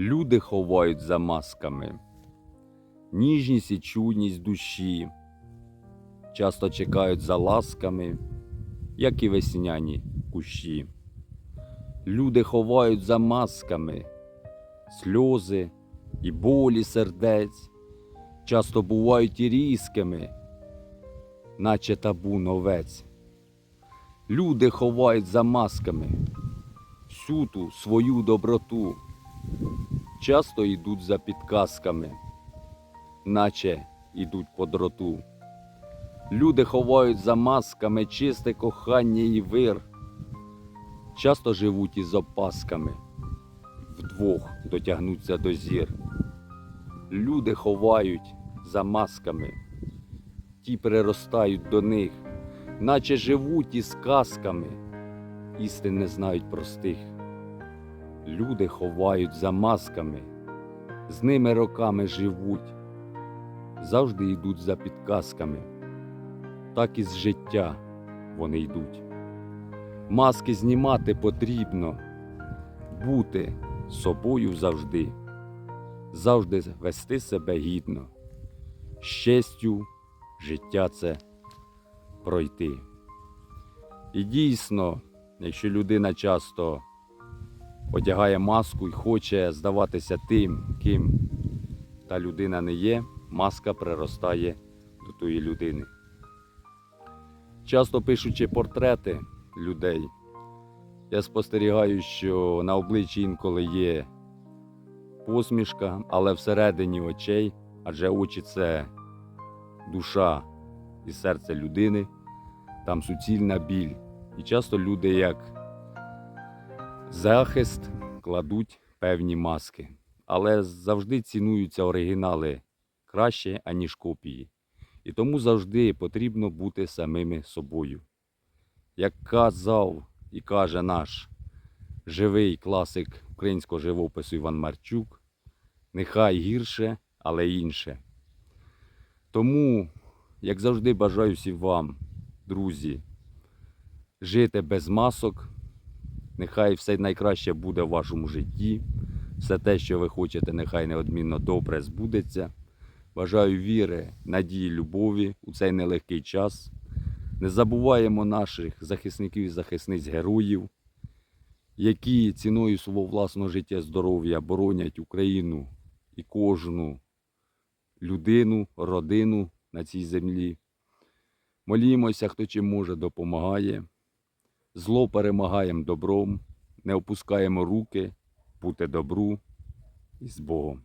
Люди ховають за масками, ніжність і чуйність душі, часто чекають за ласками, як і весняні кущі. Люди ховають за масками сльози і болі сердець, часто бувають і різкими, наче табу новець. Люди ховають за масками всю ту свою доброту, часто йдуть за підказками, наче йдуть по дроту. Люди ховають за масками чисте кохання і вир, часто живуть із опасками, вдвох дотягнуться до зір. Люди ховають за масками, ті приростають до них, наче живуть із казками, істин не знають простих. Люди ховають за масками, з ними роками живуть, завжди йдуть за підказками, так і з життя вони йдуть. Маски знімати потрібно, бути собою завжди, завжди вести себе гідно, з честю життя це пройти. І дійсно, якщо людина часто одягає маску і хоче здаватися тим, ким та людина не є, маска приростає до тої людини. Часто пишучи портрети людей, я спостерігаю, що на обличчі інколи є посмішка, але всередині очей, адже очі це душа і серце людини, там суцільна біль. І часто люди як захист кладуть певні маски, але завжди цінуються оригінали краще, аніж копії. І тому завжди потрібно бути самими собою. Як казав і каже наш живий класик українського живопису Іван Марчук, нехай гірше, але інше. Тому, як завжди, бажаю всім вам, друзі, жити без масок. Нехай все найкраще буде в вашому житті. Все те, що ви хочете, нехай неодмінно добре збудеться. Бажаю віри, надії, любові у цей нелегкий час. Не забуваємо наших захисників і захисниць героїв, які ціною свого власного життя здоров'я боронять Україну і кожну людину, родину на цій землі. Молімося, хто чим може, допомагає. Зло перемагаємо добром, не опускаємо руки, бути добру і з Богом.